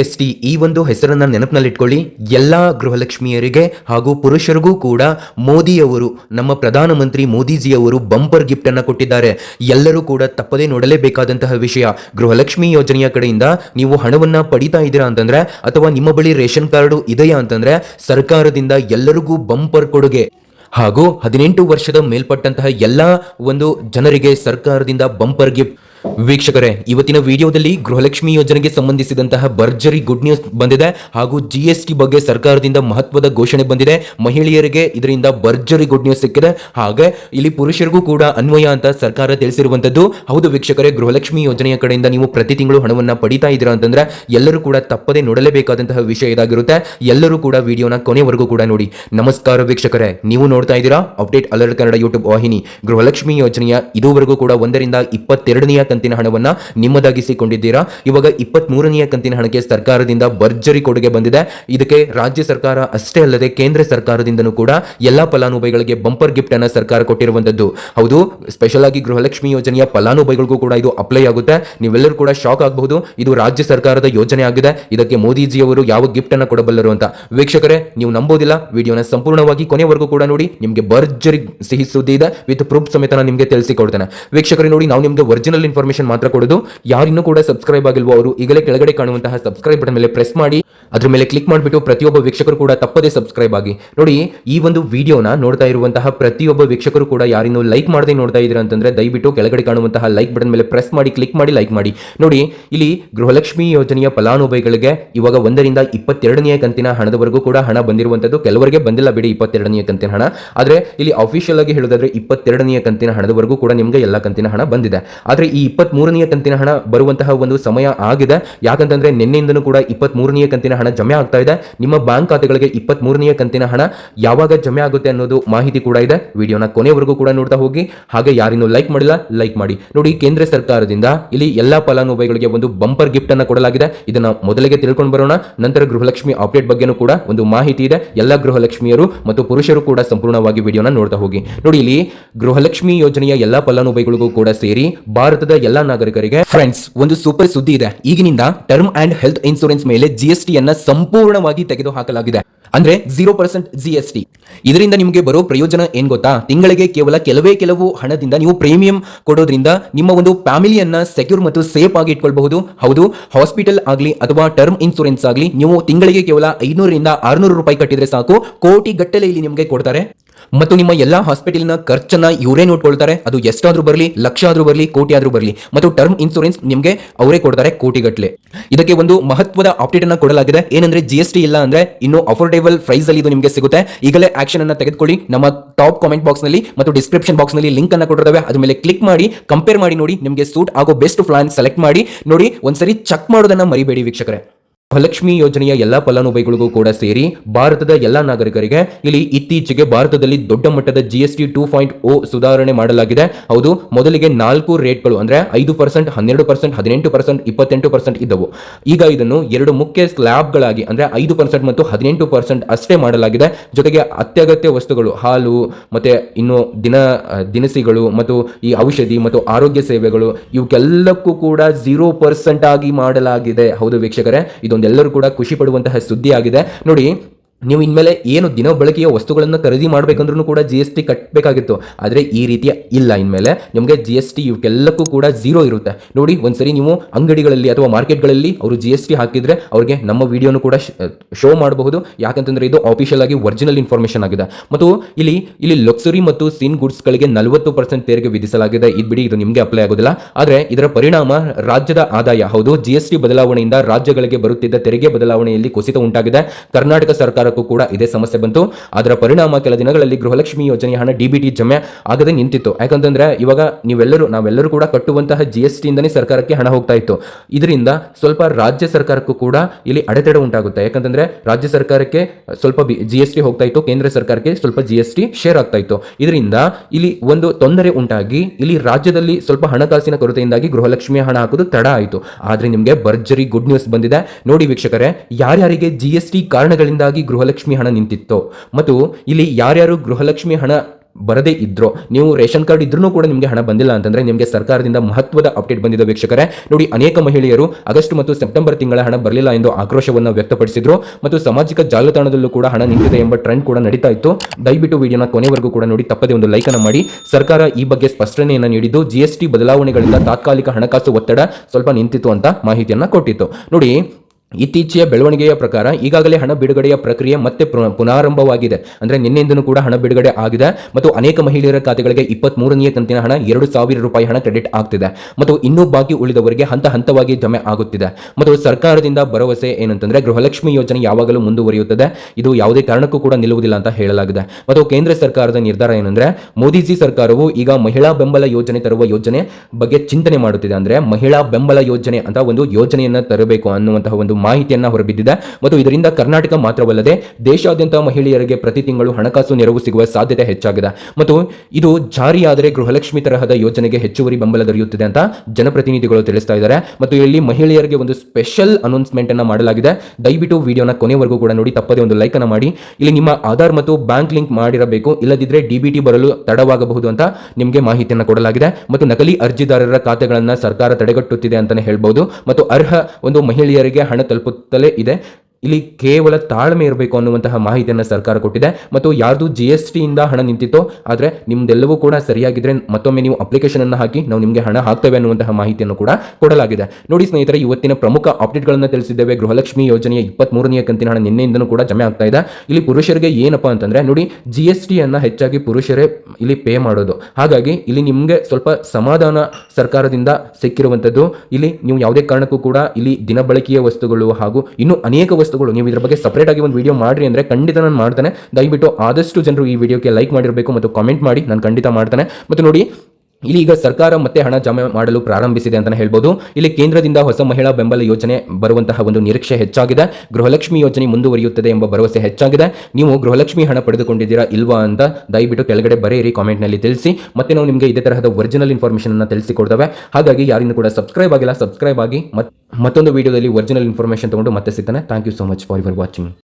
S T ಈ ಒಂದು ಹೆಸರನ್ನ ನೆನಪಿನಲ್ಲಿಟ್ಕೊಳ್ಳಿ. ಎಲ್ಲ ಗೃಹಲಕ್ಷ್ಮಿಯರಿಗೆ ಹಾಗೂ ಪುರುಷರಿಗೂ ಕೂಡ ಮೋದಿಯವರು, ನಮ್ಮ ಪ್ರಧಾನಮಂತ್ರಿ ಮೋದಿಜಿಯವರು ಬಂಪರ್ ಗಿಫ್ಟ್ ಅನ್ನ ಕೊಟ್ಟಿದ್ದಾರೆ. ಎಲ್ಲರೂ ಕೂಡ ತಪ್ಪದೇ ನೋಡಲೇಬೇಕಾದಂತಹ ವಿಷಯ. ಗೃಹಲಕ್ಷ್ಮಿ ಯೋಜನೆಯ ಕಡೆಯಿಂದ ನೀವು ಹಣವನ್ನ ಪಡಿತಾ ಇದ್ದೀರಾ ಅಂತಂದ್ರೆ, ಅಥವಾ ನಿಮ್ಮ ಬಳಿ ರೇಷನ್ ಕಾರ್ಡು ಇದೆಯಾ ಅಂತಂದ್ರೆ, ಸರ್ಕಾರದಿಂದ ಎಲ್ಲರಿಗೂ ಬಂಪರ್ ಕೊಡುಗೆ. ಹಾಗೂ ಹದಿನೆಂಟು ವರ್ಷದ ಮೇಲ್ಪಟ್ಟಂತಹ ಎಲ್ಲ ಒಂದು ಜನರಿಗೆ ಸರ್ಕಾರದಿಂದ ಬಂಪರ್ ಗಿಫ್ಟ್. ವೀಕ್ಷಕರೇ, ಇವತ್ತಿನ ವಿಡಿಯೋದಲ್ಲಿ ಗೃಹಲಕ್ಷ್ಮಿ ಯೋಜನೆಗೆ ಸಂಬಂಧಿಸಿದಂತಹ ಭರ್ಜರಿ ಗುಡ್ ನ್ಯೂಸ್ ಬಂದಿದೆ ಹಾಗೂ ಜಿ ಎಸ್ ಟಿ ಬಗ್ಗೆ ಸರ್ಕಾರದಿಂದ ಮಹತ್ವದ ಘೋಷಣೆ ಬಂದಿದೆ. ಮಹಿಳೆಯರಿಗೆ ಇದರಿಂದ ಭರ್ಜರಿ ಗುಡ್ ನ್ಯೂಸ್ ಸಿಕ್ಕಿದೆ. ಹಾಗೆ ಇಲ್ಲಿ ಪುರುಷರಿಗೂ ಕೂಡ ಅನ್ವಯ ಅಂತ ಸರ್ಕಾರ ತಿಳಿಸಿರುವಂತದ್ದು. ಹೌದು ವೀಕ್ಷಕರೇ, ಗೃಹಲಕ್ಷ್ಮಿ ಯೋಜನೆಯ ಕಡೆಯಿಂದ ನೀವು ಪ್ರತಿ ತಿಂಗಳು ಹಣವನ್ನು ಪಡಿತಾ ಇದ್ದೀರಾ ಅಂತಂದ್ರೆ ಎಲ್ಲರೂ ಕೂಡ ತಪ್ಪದೆ ನೋಡಲೇಬೇಕಾದಂತಹ ವಿಷಯ ಇದಾಗಿರುತ್ತೆ. ಎಲ್ಲರೂ ಕೂಡ ವಿಡಿಯೋನ ಕೊನೆವರೆಗೂ ಕೂಡ ನೋಡಿ. ನಮಸ್ಕಾರ ವೀಕ್ಷಕರೇ, ನೀವು ನೋಡ್ತಾ ಇದ್ದೀರಾ ಅಪ್ಡೇಟ್ ಅಲರ್ಟ್ ಕನ್ನಡ ಯೂಟ್ಯೂಬ್ ವಾಹಿನಿ. ಗೃಹಲಕ್ಷ್ಮಿ ಯೋಜನೆಯ ಇದುವರೆಗೂ ಕೂಡ ಒಂದರಿಂದ ಇಪ್ಪತ್ತೆರಡನೆಯ ಕಂತಿನ ಹಣವನ್ನ ನಿಮ್ಮದಾಗಿಸಿಕೊಂಡಿದ್ದೀರಾ? ಇವಾಗ ಇಪ್ಪತ್ತ್ ಮೂರನೆಯ ಕಂತಿನ ಹಣಕ್ಕೆ ಸರ್ಕಾರದಿಂದ ಭರ್ಜರಿ ಕೊಡುಗೆ ಬಂದಿದೆ. ಇದಕ್ಕೆ ರಾಜ್ಯ ಸರ್ಕಾರ ಅಷ್ಟೇ ಅಲ್ಲದೆ ಕೇಂದ್ರ ಸರ್ಕಾರದಿಂದನೂ ಕೂಡ ಎಲ್ಲಾ ಫಲಾನುಭವಿಗಳಿಗೆ ಬಂಪರ್ ಗಿಫ್ಟ್ ಅನ್ನ ಸರ್ಕಾರ ಕೊಟ್ಟಿರುವಂತದ್ದು. ಹೌದು ಸ್ಪೆಷಲ್ ಆಗಿ ಗೃಹಲಕ್ಷ್ಮಿ ಯೋಜನೆಯ ಫಲಾನುಭವಿಗಳಿಗೂ ಕೂಡ ಇದು ಅಪ್ಲೈ ಆಗುತ್ತೆ. ನೀವೆಲ್ಲರೂ ಕೂಡ ಶಾಕ್ ಆಗಬಹುದು. ಇದು ರಾಜ್ಯ ಸರ್ಕಾರದ ಯೋಜನೆ ಆಗಿದೆ. ಇದಕ್ಕೆ ಮೋದಿಜಿಯವರು ಯಾವ ಗಿಫ್ಟ್ ಅನ್ನ ಕೊಡಬಲ್ಲರು ಅಂತ. ವೀಕ್ಷಕರೇ, ನೀವು ನಂಬೋದಿಲ್ಲ. ವಿಡಿಯೋನ ಸಂಪೂರ್ಣವಾಗಿ ಕೊನೆವರೆಗೂ ಕೂಡ ನೋಡಿ. ನಿಮಗೆ ಭರ್ಜರಿ ಸಿಹಿ ಸುದ್ದಿ ಇದೆ. ವಿತ್ ಪ್ರೂಫ್ ಸಮೇತ ನಿಮಗೆ ತಿಳಿಸಿಕೊಡ್ತೇನೆ ವೀಕ್ಷಕರೇ, ನೋಡಿ, ನಾವು ನಿಮಗೆ ಒರಿಜಿನಲ್ ಇನ್ಫಾರ್ಮೇಶನ್ ಮಾತ್ರ ಕೊಡೋದು. ಯಾರಿನ್ನೂ ಕೂಡ ಸಬ್ಸ್ಕ್ರೈಬ್ ಆಗಿಲ್ವೋ ಅವರು ಈಗಲೇ ಕೆಳಗಡೆ ಕಾಣುವಂತಹ ಸಬ್ಸ್ಕ್ರೈಬ್ ಬಟನ್ ಮೇಲೆ ಪ್ರೆಸ್ ಮಾಡಿ. ಅದ್ರ ಮೇಲೆ ಕ್ಲಿಕ್ ಮಾಡಿಬಿಟ್ಟು ಪ್ರತಿಯೊಬ್ಬ ವೀಕ್ಷಕರು ಕೂಡ ತಪ್ಪದೇ ಸಬ್ಸ್ಕ್ರೈಬ್ ಆಗಿ. ನೋಡಿ, ಈ ಒಂದು ವಿಡಿಯೋನ ನೋಡ್ತಾ ಇರುವಂತಹ ಪ್ರತಿಯೊಬ್ಬ ವೀಕ್ಷಕರು ಕೂಡ ಯಾರಿನ್ನೂ ಲೈಕ್ ಮಾಡದೆ ನೋಡ್ತಾ ಇದ್ದೀರಾ ಅಂತಂದ್ರೆ ದಯವಿಟ್ಟು ಕೆಳಗಡೆ ಕಾಣುವಂತಹ ಲೈಕ್ ಬಟನ್ ಮೇಲೆ ಪ್ರೆಸ್ ಮಾಡಿ ಕ್ಲಿಕ್ ಮಾಡಿ ಲೈಕ್ ಮಾಡಿ. ನೋಡಿ, ಇಲ್ಲಿ ಗೃಹಲಕ್ಷ್ಮಿ ಯೋಜನೆಯ ಫಲಾನುಭವಿಗಳಿಗೆ ಇವಾಗ ಒಂದರಿಂದ ಇಪ್ಪತ್ತೆರಡನೆಯ ಕಂತಿನ ಹಣದವರೆಗೂ ಕೂಡ ಹಣ ಬಂದಿರುವಂತದ್ದು ಕೆಲವರಿಗೆ ಬಂದಿಲ್ಲ ಬಿಡಿ ಇಪ್ಪತ್ತೆರಡನೆಯ ಕಂತಿನ ಹಣ. ಆದ್ರೆ ಇಲ್ಲಿ ಅಫಿಷಿಯಲ್ ಆಗಿ ಹೇಳೋದಾದ್ರೆ ಇಪ್ಪತ್ತೆರಡನೆಯ ಕಂತಿನ ಹಣದವರೆಗೂ ಕೂಡ ನಿಮಗೆ ಎಲ್ಲ ಕಂತಿನ ಹಣ ಬಂದಿದೆ. ಆದ್ರೆ ಈ ಇಪ್ಪತ್ತ್ ಕಂತಿನ ಹಣ ಬರುವಂತಹ ಒಂದು ಸಮಯ ಆಗಿದೆ. ಯಾಕಂತಂದ್ರೆ ನಿನ್ನೆಯಿಂದನೂ ಕೂಡ ಇಪ್ಪತ್ತ್ ಮೂರನೆಯ ಕಂತಿನ ಹಣ ಜಮೆ ಆಗ್ತಾ ಇದೆ. ನಿಮ್ಮ ಬ್ಯಾಂಕ್ ಖಾತೆಗಳಿಗೆ ಇಪ್ಪತ್ತ್ ಮೂರನೆಯ ಕಂತಿನ ಹಣ ಯಾವಾಗ ಜಮೆ ಆಗುತ್ತೆ ಅನ್ನೋದು ಮಾಹಿತಿ ಕೂಡ ಇದೆ. ವಿಡಿಯೋನ ಕೊನೆವರೆಗೂ ಕೂಡ ನೋಡ್ತಾ ಹೋಗಿ. ಹಾಗೆ ಯಾರಿನ್ನೂ ಲೈಕ್ ಮಾಡಿಲ್ಲ, ಲೈಕ್ ಮಾಡಿ. ನೋಡಿ, ಕೇಂದ್ರ ಸರ್ಕಾರದಿಂದ ಇಲ್ಲಿ ಎಲ್ಲಾ ಫಲಾನುಭವಿಗಳಿಗೆ ಒಂದು ಬಂಪರ್ ಗಿಫ್ಟ್ ಅನ್ನು ಕೊಡಲಾಗಿದೆ. ಇದನ್ನ ಮೊದಲಿಗೆ ತಿಳ್ಕೊಂಡು ಬರೋಣ. ನಂತರ ಗೃಹಲಕ್ಷ್ಮಿ ಅಪ್ಡೇಟ್ ಬಗ್ಗೆನೂ ಕೂಡ ಒಂದು ಮಾಹಿತಿ ಇದೆ. ಎಲ್ಲ ಗೃಹಲಕ್ಷ್ಮಿಯರು ಮತ್ತು ಪುರುಷರು ಕೂಡ ಸಂಪೂರ್ಣವಾಗಿ ವಿಡಿಯೋನ ನೋಡ್ತಾ ಹೋಗಿ. ನೋಡಿ, ಇಲ್ಲಿ ಗೃಹಲಕ್ಷ್ಮಿ ಯೋಜನೆಯ ಎಲ್ಲಾ ಫಲಾನುಭವಿಗಳಿಗೂ ಕೂಡ ಸೇರಿ ಭಾರತದ ಎಲ್ಲಾ ನಾಗರಿಕರಿಗೆ ಫ್ರೆಂಡ್ಸ್, ಒಂದು ಸೂಪರ್ ಸುದ್ದಿ ಇದೆ. ಈಗಿನಿಂದ ಟರ್ಮ್ ಅಂಡ್ ಹೆಲ್ತ್ ಇನ್ಸೂರೆನ್ಸ್ ಮೇಲೆ ಜಿಎಸ್ಟಿ ಅನ್ನ ಸಂಪೂರ್ಣವಾಗಿ ತೆಗೆದುಹಾಕಲಾಗಿದೆ. ಅಂದ್ರೆ ಜೀರೋ ಪರ್ಸೆಂಟ್ ಜಿಎಸ್ಟಿ ಇದರಿಂದ ನಿಮಗೆ ಬರೋ ಪ್ರಯೋಜನ ಏನ್ ಗೊತ್ತಾ? ತಿಂಗಳಿಗೆ ಕೇವಲ ಕೆಲವೇ ಕೆಲವು ಹಣದಿಂದ ನೀವು ಪ್ರೀಮಿಯಂ ಕೊಡೋದ್ರಿಂದ ನಿಮ್ಮ ಒಂದು ಫ್ಯಾಮಿಲಿಯನ್ನ ಸೆಕ್ಯೂರ್ ಮತ್ತು ಸೇಫ್ ಆಗಿ ಇಟ್ಕೊಳ್ಬಹುದು. ಹೌದು ಹಾಸ್ಪಿಟಲ್ ಆಗಲಿ ಅಥವಾ ಟರ್ಮ್ ಇನ್ಸೂರೆನ್ಸ್ ಆಗಲಿ, ನೀವು ತಿಂಗಳಿಗೆ ಕೇವಲ ಐನೂರರಿಂದ ಆರುನೂರು ರೂಪಾಯಿ ಕಟ್ಟಿದ್ರೆ ಸಾಕು ಕೋಟಿ ಗಟ್ಟಲೆ ಇಲ್ಲಿ ನಿಮಗೆ ಕೊಡ್ತಾರೆ. ಮತ್ತು ನಿಮ್ಮ ಎಲ್ಲಾ ಹಾಸ್ಪಿಟಲ್ನ ಖರ್ಚನ್ನ ಇವರೇ ನೋಡ್ಕೊಳ್ತಾರೆ. ಅದು ಎಷ್ಟಾದ್ರೂ ಬರಲಿ ಲಕ್ಷ ಆದ್ರೂ ಬರಲಿ ಕೋಟಿ ಆದ್ರೂ ಬರಲಿ. ಮತ್ತು ಟರ್ಮ್ ಇನ್ಸೂರೆನ್ಸ್ ನಿಮಗೆ ಅವರೇ ಕೊಡ್ತಾರೆ ಕೋಟಿಗಟ್ಟಲೆ ಇದಕ್ಕೆ ಒಂದು ಮಹತ್ವದ ಅಪ್ಡೇಟ್ ಅನ್ನ ಕೊಡಲಾಗಿದೆ. ಏನಂದ್ರೆ ಜಿ ಎಸ್ ಟಿ ಇಲ್ಲ ಅಂದ್ರೆ ಇನ್ನು ಅಫೋರ್ಡೇಬಲ್ ಪ್ರೈಸ್ ಅಲ್ಲಿ ಇದು ನಿಮಗೆ ಸಿಗುತ್ತೆ. ಈಗಲೇ ಆಕ್ಷನ್ ಅನ್ನ ತೆಗೆದುಕೊಳ್ಳಿ. ನಮ್ಮ ಟಾಪ್ ಕಾಮೆಂಟ್ ಬಾಕ್ಸ್ನಲ್ಲಿ ಮತ್ತು ಡಿಸ್ಕ್ರಿಪ್ಷನ್ ಬಾಕ್ಸ್ನಲ್ಲಿ ಲಿಂಕ್ ಅನ್ನ ಕೊಟ್ಟಿರ್ತವೆ. ಅದ ಮೇಲೆ ಕ್ಲಿಕ್ ಮಾಡಿ ಕಂಪೇರ್ ಮಾಡಿ ನೋಡಿ. ನಿಮಗೆ ಸೂಟ್ ಆಗೋ ಬೆಸ್ಟ್ ಪ್ಲಾನ್ ಸೆಲೆಕ್ಟ್ ಮಾಡಿ. ನೋಡಿ, ಒಂದ್ಸರಿ ಚೆಕ್ ಮಾಡೋದನ್ನ ಮರಿಬೇಡಿ ವೀಕ್ಷಕರೇ. ಗೃಹಲಕ್ಷ್ಮಿ ಯೋಜನೆಯ ಎಲ್ಲಾ ಫಲಾನುಭವಿಗಳಿಗೂ ಕೂಡ ಸೇರಿ ಭಾರತದ ಎಲ್ಲಾ ನಾಗರಿಕರಿಗೆ ಇಲ್ಲಿ ಇತ್ತೀಚೆಗೆ ಭಾರತದಲ್ಲಿ ದೊಡ್ಡ ಮಟ್ಟದ GST S T point O ಸುಧಾರಣೆ ಮಾಡಲಾಗಿದೆ. ಹೌದು, ಮೊದಲಿಗೆ ನಾಲ್ಕು ರೇಟ್ಗಳು, ಅಂದ್ರೆ ಐದು ಪರ್ಸೆಂಟ್ ಹನ್ನೆರಡು ಪರ್ಸೆಂಟ್ ಹದಿನೆಂಟು ಪರ್ಸೆಂಟ್ ಇಪ್ಪತ್ತೆಂಟು ಪರ್ಸೆಂಟ್ ಇದ್ದವು. ಈಗ ಇದನ್ನು ಎರಡು ಮುಖ್ಯ ಸ್ಲ್ಯಾಬ್ಗಳಾಗಿ, ಅಂದ್ರೆ ಐದು ಪರ್ಸೆಂಟ್ ಮತ್ತು ಹದಿನೆಂಟು ಪರ್ಸೆಂಟ್ ಅಷ್ಟೇ ಮಾಡಲಾಗಿದೆ. ಜೊತೆಗೆ ಅತ್ಯಗತ್ಯ ವಸ್ತುಗಳು, ಹಾಲು, ಮತ್ತೆ ಇನ್ನು ದಿನ ದಿನಸಿಗಳು, ಮತ್ತು ಈ ಔಷಧಿ ಮತ್ತು ಆರೋಗ್ಯ ಸೇವೆಗಳು ಇವಕ್ಕೆಲ್ಲಕ್ಕೂ ಕೂಡ ಜೀರೋ ಪರ್ಸೆಂಟ್ ಆಗಿ ಮಾಡಲಾಗಿದೆ. ಹೌದು ವೀಕ್ಷಕರೇ ಇದೊಂದೆಲ್ಲರೂ ಕೂಡ ಖುಷಿ ಪಡುವಂತಹ ಸುದ್ದಿ ಆಗಿದೆ ನೋಡಿ ನೀವು ಇನ್ಮೇಲೆ ಏನು ದಿನ ಬಳಕೆಯ ವಸ್ತುಗಳನ್ನು ಖರೀದಿ ಮಾಡಬೇಕಂದ್ರೂ ಕೂಡ ಜಿ ಎಸ್ ಟಿ ಕಟ್ಟಬೇಕಾಗಿತ್ತು ಆದರೆ ಈ ರೀತಿಯ ಇಲ್ಲ ಇನ್ಮೇಲೆ. ನಿಮಗೆ ಜಿ ಎಸ್ ಟಿ ಇವಕ್ಕೆಲ್ಲಕ್ಕೂ ಕೂಡ ಝೀರೋ ಇರುತ್ತೆ. ನೋಡಿ, ಒಂದ್ಸರಿ ನೀವು ಅಂಗಡಿಗಳಲ್ಲಿ ಅಥವಾ ಮಾರ್ಕೆಟ್ಗಳಲ್ಲಿ ಅವರು ಜಿ ಎಸ್ ಟಿ ಹಾಕಿದ್ರೆ ಅವ್ರಿಗೆ ನಮ್ಮ ವಿಡಿಯೋನು ಕೂಡ ಶೋ ಮಾಡಬಹುದು. ಯಾಕಂತಂದ್ರೆ ಇದು ಆಫಿಷಿಯಲ್ ಆಗಿ ಒರಿಜಿನಲ್ ಇನ್ಫಾರ್ಮೇಷನ್ ಆಗಿದೆ. ಮತ್ತು ಇಲ್ಲಿ ಇಲ್ಲಿ ಲಕ್ಸುರಿ ಮತ್ತು ಸಿನ್ ಗುಡ್ಸ್ಗಳಿಗೆ ನಲವತ್ತು ಪರ್ಸೆಂಟ್ ತೆರಿಗೆ ವಿಧಿಸಲಾಗಿದೆ. ಇದು ಬಿಡಿ, ಇದು ನಿಮಗೆ ಅಪ್ಲೈ ಆಗೋದಿಲ್ಲ. ಆದರೆ ಇದರ ಪರಿಣಾಮ ರಾಜ್ಯದ ಆದಾಯ. ಹೌದು ಜಿ ಎಸ್ ಟಿ ಬದಲಾವಣೆಯಿಂದ ರಾಜ್ಯಗಳಿಗೆ ಬರುತ್ತಿದ್ದ ತೆರಿಗೆ ಬದಲಾವಣೆಯಲ್ಲಿ ಕುಸಿತ ಉಂಟಾಗಿದೆ. ಕರ್ನಾಟಕ ಸರ್ಕಾರಕ್ಕೂ ಕೂಡ ಇದೇ ಸಮಸ್ಯೆ ಬಂತು. ಅದರ ಪರಿಣಾಮ ಕೆಲ ದಿನಗಳಲ್ಲಿ ಗೃಹಲಕ್ಷ್ಮಿ ಯೋಜನೆ ಹಣ ಡಿಬಿಟಿ ಜಮೆ ಆಗದೆ ನಿಂತಿತ್ತು. ಯಾಕಂತಂದ್ರೆ ಇವಾಗ ನೀವೆಲ್ಲರೂ, ನಾವೆಲ್ಲರೂ ಕೂಡ ಕಟ್ಟುವಂತಹ ಜಿ ಎಸ್ ಟಿಯಿಂದನೇ ಸರ್ಕಾರಕ್ಕೆ ಹಣ ಹೋಗ್ತಾ ಇತ್ತು. ಇದರಿಂದ ಸ್ವಲ್ಪ ರಾಜ್ಯ ಸರ್ಕಾರಕ್ಕೂ ಕೂಡ ಇಲ್ಲಿ ಅಡೆತಡೆ ಉಂಟಾಗುತ್ತೆ. ಯಾಕಂತಂದ್ರೆ ರಾಜ್ಯ ಸರ್ಕಾರಕ್ಕೆ ಸ್ವಲ್ಪ ಜಿ ಎಸ್ ಟಿ ಹೋಗ್ತಾ ಇತ್ತು, ಕೇಂದ್ರ ಸರ್ಕಾರಕ್ಕೆ ಸ್ವಲ್ಪ ಜಿ ಎಸ್ ಟಿ ಶೇರ್ ಆಗ್ತಾ ಇತ್ತು. ಇದರಿಂದ ಇಲ್ಲಿ ಒಂದು ತೊಂದರೆ ಉಂಟಾಗಿ, ಇಲ್ಲಿ ರಾಜ್ಯದಲ್ಲಿ ಸ್ವಲ್ಪ ಹಣಕಾಸಿನ ಕೊರತೆಯಿಂದಾಗಿ ಗೃಹಲಕ್ಷ್ಮಿಯ ಹಣ ಹಾಕೋದು ತಡ ಆಯಿತು. ಆದ್ರೆ ನಿಮಗೆ ಭರ್ಜರಿ ಗುಡ್ ನ್ಯೂಸ್ ಬಂದಿದೆ. ನೋಡಿ ವೀಕ್ಷಕರೇ, ಯಾರ್ಯಾರಿಗೆ ಜಿ ಎಸ್ ಟಿ ಕಾರಣಗಳಿಂದಾಗಿ ಗೃಹಲಕ್ಷ್ಮಿ ಹಣ ನಿಂತಿತ್ತೋ? ಮತ್ತು ಇಲ್ಲಿ ಯಾರ್ಯಾರು ಗೃಹಲಕ್ಷ್ಮಿ ಹಣ ಬರದೇ ಇದ್ರೋ, ನೀವು ರೇಷನ್ ಕಾರ್ಡ್ ಇದ್ರೂ ಕೂಡ ನಿಮಗೆ ಹಣ ಬಂದಿಲ್ಲ ಅಂತಂದ್ರೆ ನಿಮಗೆ ಸರ್ಕಾರದಿಂದ ಮಹತ್ವದ ಅಪ್ಡೇಟ್ ಬಂದಿದೆ ವೀಕ್ಷಕರೇ. ನೋಡಿ, ಅನೇಕ ಮಹಿಳೆಯರು ಆಗಸ್ಟ್ ಮತ್ತು ಸೆಪ್ಟೆಂಬರ್ ತಿಂಗಳ ಹಣ ಬರಲಿಲ್ಲ ಎಂದು ಆಕ್ರೋಶವನ್ನು ವ್ಯಕ್ತಪಡಿಸಿದ್ರು. ಮತ್ತು ಸಾಮಾಜಿಕ ಜಾಲತಾಣದಲ್ಲೂ ಕೂಡ ಹಣ ನಿಂತಿದೆ ಎಂಬ ಟ್ರೆಂಡ್ ಕೂಡ ನಡೀತಾ ಇತ್ತು. ದಯವಿಟ್ಟು ವಿಡಿಯೋನ ಕೊನೆವರೆಗೂ ಕೂಡ ನೋಡಿ, ತಪ್ಪದೇ ಒಂದು ಲೈಕ್ ಅನ್ನು ಮಾಡಿ. ಸರ್ಕಾರ ಈ ಬಗ್ಗೆ ಸ್ಪಷ್ಟನೆಯನ್ನು ನೀಡಿದ್ದು ಜಿಎಸ್ಟಿ ಬದಲಾವಣೆಗಳಿಂದ ತಾತ್ಕಾಲಿಕ ಹಣಕಾಸು ಒತ್ತಡ ಸ್ವಲ್ಪ ನಿಂತಿತ್ತು ಅಂತ ಮಾಹಿತಿಯನ್ನು ಕೊಟ್ಟಿತ್ತು. ನೋಡಿ ಇತ್ತೀಚೆಯ ಬೆಳವಣಿಗೆಯ ಪ್ರಕಾರ ಈಗಾಗಲೇ ಹಣ ಬಿಡುಗಡೆಯ ಪ್ರಕ್ರಿಯೆ ಮತ್ತೆ ಪುನ- ಪುನಾರಂಭವಾಗಿದೆ. ಅಂದರೆ ನಿನ್ನೆಯಿಂದನೂ ಕೂಡ ಹಣ ಬಿಡುಗಡೆ ಆಗಿದೆ ಮತ್ತು ಅನೇಕ ಮಹಿಳೆಯರ ಖಾತೆಗಳಿಗೆ ಇಪ್ಪತ್ತ್ ಕಂತಿನ ಹಣ ಎರಡು ಸಾವಿರ ರೂಪಾಯಿ ಹಣ ಕ್ರೆಡಿಟ್ ಆಗ್ತಿದೆ. ಮತ್ತು ಇನ್ನೂ ಬಾಕಿ ಉಳಿದವರಿಗೆ ಹಂತ ಹಂತವಾಗಿ ಜಮೆ ಆಗುತ್ತಿದೆ. ಮತ್ತು ಸರ್ಕಾರದಿಂದ ಭರವಸೆ ಏನಂತಂದ್ರೆ ಗೃಹಲಕ್ಷ್ಮಿ ಯೋಜನೆ ಯಾವಾಗಲೂ ಮುಂದುವರಿಯುತ್ತದೆ. ಇದು ಯಾವುದೇ ಕಾರಣಕ್ಕೂ ಕೂಡ ನಿಲ್ಲುವುದಿಲ್ಲ ಅಂತ ಹೇಳಲಾಗಿದೆ. ಮತ್ತು ಕೇಂದ್ರ ಸರ್ಕಾರದ ನಿರ್ಧಾರ ಏನಂದ್ರೆ ಮೋದಿಜಿ ಸರ್ಕಾರವು ಈಗ ಮಹಿಳಾ ಬೆಂಬಲ ಯೋಜನೆ ತರುವ ಯೋಜನೆ ಬಗ್ಗೆ ಚಿಂತನೆ ಮಾಡುತ್ತಿದೆ. ಅಂದ್ರೆ ಮಹಿಳಾ ಬೆಂಬಲ ಯೋಜನೆ ಅಂತ ಒಂದು ಯೋಜನೆಯನ್ನು ತರಬೇಕು ಅನ್ನುವಂತಹ ಒಂದು ಮಾಹಿತಿಯನ್ನ ಹೊರಬಿದ್ದಿದೆ. ಮತ್ತು ಇದರಿಂದ ಕರ್ನಾಟಕ ಮಾತ್ರವಲ್ಲದೆ ದೇಶಾದ್ಯಂತ ಮಹಿಳೆಯರಿಗೆ ಪ್ರತಿ ತಿಂಗಳು ಹಣಕಾಸು ನೆರವು ಸಿಗುವ ಸಾಧ್ಯತೆ ಹೆಚ್ಚಾಗಿದೆ. ಮತ್ತು ಇದು ಜಾರಿಯಾದರೆ ಗೃಹಲಕ್ಷ್ಮಿ ತರಹದ ಯೋಜನೆಗೆ ಹೆಚ್ಚುವರಿ ಬೆಂಬಲ ದೊರೆಯುತ್ತಿದೆ ಅಂತ ಜನಪ್ರತಿನಿಧಿಗಳು ತಿಳಿಸ್ತಾ ಇದ್ದಾರೆ. ಮತ್ತು ಇಲ್ಲಿ ಮಹಿಳೆಯರಿಗೆ ಒಂದು ಸ್ಪೆಷಲ್ ಅನೌನ್ಸ್ಮೆಂಟ್ ಅನ್ನು ಮಾಡಲಾಗಿದೆ. ದಯವಿಟ್ಟು ವಿಡಿಯೋನ ಕೊನೆವರೆಗೂ ಕೂಡ ನೋಡಿ, ತಪ್ಪದೆ ಒಂದು ಲೈಕ್ ಅನ್ನು ಮಾಡಿ. ಇಲ್ಲಿ ನಿಮ್ಮ ಆಧಾರ್ ಮತ್ತು ಬ್ಯಾಂಕ್ ಲಿಂಕ್ ಮಾಡಿರಬೇಕು. ಇಲ್ಲದಿದ್ರೆ ಡಿಬಿಟಿ ಬರಲು ತಡವಾಗಬಹುದು ಅಂತ ನಿಮಗೆ ಮಾಹಿತಿಯನ್ನು ಕೊಡಲಾಗಿದೆ. ಮತ್ತು ನಕಲಿ ಅರ್ಜಿದಾರರ ಖಾತೆಗಳನ್ನ ಸರ್ಕಾರ ತಡೆಗಟ್ಟುತ್ತಿದೆ ಅಂತಾನೆ ಹೇಳಬಹುದು ಮತ್ತು ಅರ್ಹ ಒಂದು ಮಹಿಳೆಯರಿಗೆ ಹಣ ತಲುಪುತ್ತಲೇ ಇದೆ. ಇಲ್ಲಿ ಕೇವಲ ತಾಳ್ಮೆ ಇರಬೇಕು ಅನ್ನುವಂತಹ ಮಾಹಿತಿಯನ್ನು ಸರ್ಕಾರ ಕೊಟ್ಟಿದೆ. ಮತ್ತು ಯಾರ್ದು ಜಿ ಎಸ್ ಟಿಯಿಂದ ಹಣ ನಿಂತಿತ್ತೋ, ಆದರೆ ನಿಮ್ದೆಲ್ಲವೂ ಕೂಡ ಸರಿಯಾಗಿದ್ರೆ ಮತ್ತೊಮ್ಮೆ ನೀವು ಅಪ್ಲಿಕೇಶನ್ ಅನ್ನು ಹಾಕಿ ನಾವು ನಿಮಗೆ ಹಣ ಹಾಕ್ತೇವೆ ಅನ್ನುವಂತಹ ಮಾಹಿತಿಯನ್ನು ಕೂಡ ಕೊಡಲಾಗಿದೆ. ನೋಡಿ ಸ್ನೇಹಿತರೆ, ಇವತ್ತಿನ ಪ್ರಮುಖ ಅಪ್ಡೇಟ್ಗಳನ್ನು ತಿಳಿಸಿದ್ದೇವೆ. ಗೃಹಲಕ್ಷ್ಮಿ ಯೋಜನೆಯ ಇಪ್ಪತ್ತ್ ಮೂರನೆಯ ಕಂತಿನ ಹಣ ನಿನ್ನೆಯಿಂದನೂ ಕೂಡ ಜಮೆ ಆಗ್ತಾ ಇದೆ. ಇಲ್ಲಿ ಪುರುಷರಿಗೆ ಏನಪ್ಪಾ ಅಂತಂದ್ರೆ, ನೋಡಿ ಜಿ ಎಸ್ ಟಿಯನ್ನು ಹೆಚ್ಚಾಗಿ ಪುರುಷರೇ ಇಲ್ಲಿ ಪೇ ಮಾಡೋದು. ಹಾಗಾಗಿ ಇಲ್ಲಿ ನಿಮಗೆ ಸ್ವಲ್ಪ ಸಮಾಧಾನ ಸರ್ಕಾರದಿಂದ ಸಿಕ್ಕಿರುವಂಥದ್ದು ಇಲ್ಲಿ ನೀವು ಯಾವುದೇ ಕಾರಣಕ್ಕೂ ಕೂಡ ಇಲ್ಲಿ ದಿನಬಳಕೆಯ ವಸ್ತುಗಳು ಹಾಗೂ ಇನ್ನೂ ಅನೇಕ ವಸ್ತುಗಳು ನೀವು ಇದರ ಬಗ್ಗೆ ಸಪ್ರೇಟ್ ಆಗಿ ಒಂದು ವಿಡಿಯೋ ಮಾಡ್ರಿ ಅಂದ್ರೆ ಖಂಡಿತ ನಾನು ಮಾಡ್ತೇನೆ. ದಯವಿಟ್ಟು ಆದಷ್ಟು ಜನರು ಈ ವಿಡಿಯೋಕ್ಕೆ ಲೈಕ್ ಮಾಡಿರಬೇಕು ಮತ್ತು ಕಾಮೆಂಟ್ ಮಾಡಿ. ನಾನು ಖಂಡಿತ ಮಾಡ್ತೇನೆ. ಮತ್ತು ನೋಡಿ ಇಲ್ಲಿ ಈಗ ಸರ್ಕಾರ ಮತ್ತೆ ಹಣ ಜಮೆ ಮಾಡಲು ಪ್ರಾರಂಭಿಸಿದೆ ಅಂತ ಹೇಳ್ಬೋದು. ಇಲ್ಲಿ ಕೇಂದ್ರದಿಂದ ಹೊಸ ಮಹಿಳಾ ಬೆಂಬಲ ಯೋಜನೆ ಬರುವಂತಹ ಒಂದು ನಿರೀಕ್ಷೆ ಹೆಚ್ಚಾಗಿದೆ. ಗೃಹಲಕ್ಷ್ಮಿ ಯೋಜನೆ ಮುಂದುವರಿಯುತ್ತದೆ ಎಂಬ ಭರವಸೆ ಹೆಚ್ಚಾಗಿದೆ. ನೀವು ಗೃಹಲಕ್ಷ್ಮಿ ಹಣ ಪಡೆದುಕೊಂಡಿದ್ದೀರಾ ಇಲ್ವಾ ಅಂತ ದಯವಿಟ್ಟು ಕೆಳಗಡೆ ಬರೆಯಿರಿ ಕಾಮೆಂಟ್ನಲ್ಲಿ ತಿಳಿಸಿ. ಮತ್ತೆ ನಾವು ನಿಮಗೆ ಇದೇ ತರಹದ ಒರಿಜಿನಲ್ ಇನ್ಫಾರ್ಮೇಷನ್ ಅನ್ನು ತಿಳಿಸಿಕೊಡ್ತೇವೆ. ಹಾಗಾಗಿ ಯಾರಿಂದ ಕೂಡ ಸಬ್ಸ್ಕ್ರೈಬ್ ಆಗಿಲ್ಲ ಸಬ್ಸ್ಕ್ರೈಬ್ ಆಗಿ ಮತ್- ಮತ್ತೊಂದು ವಿಡಿಯೋದಲ್ಲಿ ಒರಿಜಿನಲ್ ಇನ್ಫಾರ್ಮೇಷನ್ ತಗೊಂಡು ಮತ್ತೆ ಸಿಗ್ತಾನೆ. Thank you so much for your watching